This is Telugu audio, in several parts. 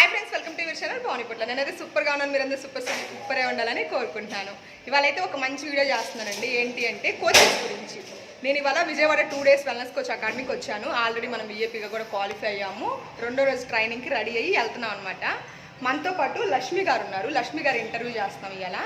Hi friends welcome to your channel Pavanipatla నేనైతే సూపర్గా ఉన్నాను మీరందరూ సూపర్ సూపరే ఉండాలని కోరుకుంటున్నాను. ఇవాళ అయితే ఒక మంచి వీడియో చేస్తున్నానండి. ఏంటి అంటే కోచెస్ గురించి. నేను ఇవాళ Vijayawada two days wellness coach అకాడమీకి వచ్చాను. ఆల్రెడీ మనం విఏపీగా కూడా క్వాలిఫై అయ్యాము. రెండో రోజు ట్రైనింగ్కి రెడీ అయ్యి వెళ్తున్నాం అనమాట మనతో పాటు లక్ష్మి గారు ఉన్నారు. లక్ష్మి గారు ఇంటర్వ్యూ చేస్తాం ఇవాళ.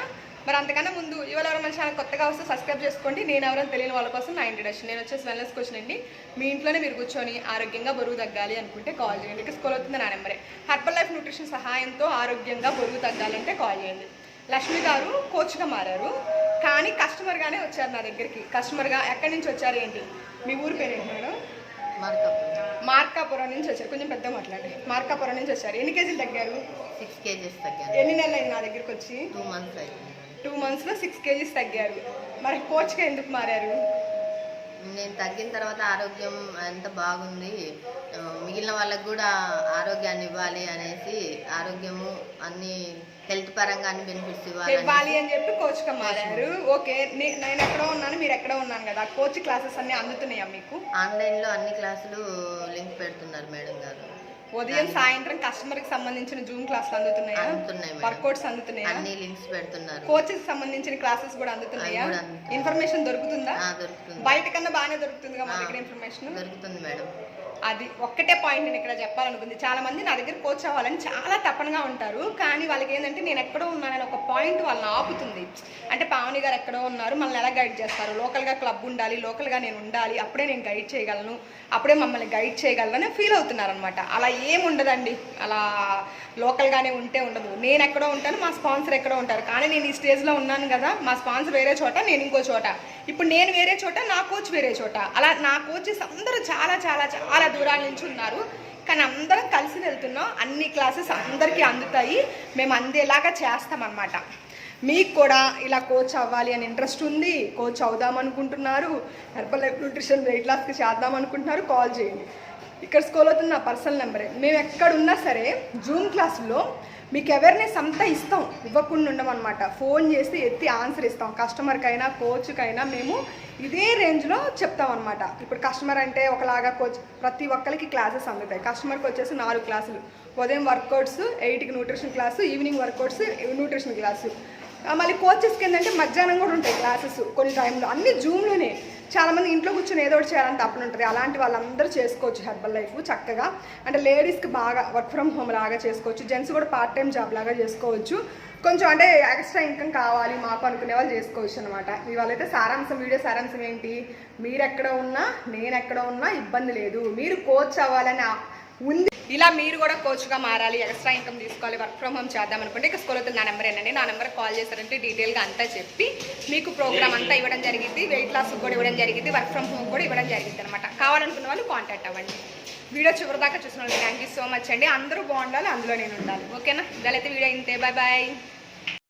మరి అంతకన్నా ముందు ఇవాళ ఎవరు మన ఛానల్ కొత్తగా వస్తే సబ్స్క్రైబ్ చేసుకోండి. నేను ఎవరైనా తెలియని వాళ్ళ కోసం నా ఇంట్రడక్షన్ నేను వచ్చేసి వెల్నెస్ కోచ్ అండి. మీ ఇంట్లోనే మీరు కూర్చొని ఆరోగ్యంగా బరువు తగ్గాలి అనుకుంటే కాల్ చేయండి. ఇక స్కూల్ అవుతుంది నా నెంబరే హర్బల్ లైఫ్ న్యూట్రిషన్ సహాయంతో ఆరోగ్యంగా బరువు తగ్గాలంటే కాల్ చేయండి. లక్ష్మి గారు కోచ్గా మారారు. కానీ కస్టమర్గానే వచ్చారు నా దగ్గరికి. కస్టమర్గా ఎక్కడి నుంచి వచ్చారు ఏంటి? మీ ఊరు పేరు ఏంటి మేడం? మార్కప్ మార్కాపురం నుంచి వచ్చారు. కొంచెం పెద్ద మాట్లాడండి. మార్కాపురం నుంచి వచ్చారు. ఎన్ని కేజీలు తగ్గారు? Six kgs తగ్గాను. ఎన్ని నెలలు అయింది నా దగ్గరికి వచ్చి? టూ మంత్స్ అయింది టూ మంత్స్లో సిక్స్ కేజీస్ తగ్గారు. మరి కోచ్గా ఎందుకు మారారు? నేను తగ్గిన తర్వాత ఆరోగ్యం ఎంత బాగుంది మిగిలిన వాళ్ళకు కూడా ఆరోగ్యాన్ని ఇవ్వాలి అనేసి ఆరోగ్యము అన్ని హెల్త్ పరంగా అన్ని బెనిఫిట్స్ ఇవ్వాలి ఇవ్వాలి అని చెప్పి కోచ్గా మారారు. ఓకే నేను ఎక్కడో ఉన్నాను మీరు ఎక్కడో ఉన్నాను కదా కోచ్ క్లాసెస్ అన్ని అందుతున్నాయా మీకు? ఆన్లైన్లో అన్ని క్లాసులు లింక్ పెడుతున్నారు మేడం గారు. ఉదయం సాయంత్రం కస్టమర్కి సంబంధించిన జూమ్ క్లాసులు అందుతున్నాయా? అందుతున్నాయి మేడం. వర్కౌట్స్ అందుతున్నాయా? అన్ని లింక్స్ పెడుతున్నారు. కోచెస్ సంబంధించిన క్లాసెస్ కూడా అందుతున్నాయా? అవి కూడా అందుతున్నాయి. ఇన్ఫర్మేషన్ దొరుకుతుందా? ఆ, దొరుకుతుంది. బయట కన్నా బాగానే దొరుకుతుందిగా మా. దగ్గర ఇన్ఫర్మేషన్ దొరుకుతుంది మేడం. అది ఒక్కటే పాయింట్ నేను ఇక్కడ చెప్పాలనుకుంది. చాలా మంది నా దగ్గర కోచ్ అవ్వాలని చాలా తపనగా ఉంటారు. కానీ వాళ్ళకి ఏంటంటే నేను ఎక్కడో ఉన్నానని ఒక పాయింట్ వాళ్ళని ఆపుతుంది. అంటే పావని గారు ఎక్కడో ఉన్నారు. మనల్ని ఎలా గైడ్ చేస్తారు? లోకల్గా క్లబ్ ఉండాలి లోకల్గా నేను ఉండాలి అప్పుడే నేను గైడ్ చేయగలను అప్పుడే మమ్మల్ని గైడ్ చేయగలను అని ఫీల్ అవుతున్నారనమాట అలా ఏముండదండి. అలా లోకల్గానే ఉంటే ఉండదు. నేను ఎక్కడో ఉంటాను మా స్పాన్సర్ ఎక్కడో ఉంటారు. కానీ నేను ఈ స్టేజ్లో ఉన్నాను కదా మా స్పాన్సర్ వేరే చోట నేను ఇంకో చోట. ఇప్పుడు నేను వేరే చోట నా కోచ్ వేరే చోట. అలా నా కోచెస్ అందరూ చాలా చాలా చాలా దూరాల నుంచి ఉన్నారు. కానీ అందరం కలిసి వెళ్తున్నాం. అన్ని క్లాసెస్ అందరికీ అందుతాయి. మేము అందేలాగా చేస్తామన్నమాట. మీకు కూడా ఇలా కోచ్ అవ్వాలి అని ఇంట్రెస్ట్ ఉంది. కోచ్ అవుదాం అనుకుంటున్నారు. హెర్బల్ లైఫ్ న్యూట్రిషన్ వెయిట్ లాస్కి చేద్దాం అనుకుంటున్నారు. కాల్ చేయండి. ఇక్కడ స్కూల్ అవుతున్న పర్సనల్ నెంబరే మేము ఎక్కడున్నా సరే జూమ్ క్లాసులో మీకు అవేర్నెస్ అంతా ఇస్తాం ఇవ్వకుండా ఉండమన్నమాట. ఫోన్ చేసి ఎత్తి ఆన్సర్ ఇస్తాం. కస్టమర్కైనా కోచ్కైనా మేము ఇదే రేంజ్లో చెప్తాం అనమాట ఇప్పుడు కస్టమర్ అంటే ఒకలాగా కోచ్ ప్రతి ఒక్కరికి క్లాసెస్ అందుతాయి. కస్టమర్కి వచ్చేసి నాలుగు క్లాసులు. ఉదయం వర్కౌట్స్ ఎయిట్కి nutrition class evening workouts nutrition class. మళ్ళీ కోచెస్కి ఏంటంటే మధ్యాహ్నం కూడా ఉంటాయి క్లాసెస్ కొన్ని టైంలో అన్ని జూమ్లోనే చాలామంది ఇంట్లో కూర్చొని ఏదో ఒకటి చేయాలని తప్పని ఉంటుంది. అలాంటి వాళ్ళందరూ చేసుకోవచ్చు హెర్బల్ లైఫ్ చక్కగా. అంటే లేడీస్కి బాగా వర్క్ ఫ్రమ్ హోమ్ లాగా చేసుకోవచ్చు. జెంట్స్ కూడా పార్ట్ టైం జాబ్ లాగా చేసుకోవచ్చు. కొంచెం అంటే ఎక్స్ట్రా ఇన్కమ్ కావాలి మాకు అనుకునే వాళ్ళు చేసుకోవచ్చు అనమాట ఇవాళైతే సారాంశం వీడియో సారాంశం ఏంటి? మీరు ఎక్కడ ఉన్నా నేను ఎక్కడ ఉన్నా ఇబ్బంది లేదు. మీరు కోచ్ అవ్వాలని ఉంది ఇలా మీరు కూడా కోచ్గా మారాలి ఎక్స్ట్రా ఇన్కమ్ తీసుకోవాలి వర్క్ ఫ్రమ్ హోమ్ చేద్దాం అనుకుంటే ఇక స్కూల్ నా నెంబర్ ఏంటండి నా నెంబర్ కాల్ చేశారంటే డీటెయిల్గా అంతా చెప్పి మీకు ప్రోగ్రామ్ అంతా ఇవ్వడం జరిగింది వెయిట్ లాస్ కూడా ఇవ్వడం జరిగింది వర్క్ ఫ్రమ్ హోమ్ కూడా ఇవ్వడం జరిగింది అనమాట కావాలనుకున్న వాళ్ళు కాంటాక్ట్ అవ్వండి. వీడియో చివరి దాకా చూసిన వాళ్ళు థ్యాంక్ యూ సో మచ్ అండి. అందరూ బాగుండాలి అందులో నేను ఉండాలి. ఓకేనా? ఇదైతే వీడియో ఇంతే. Bye bye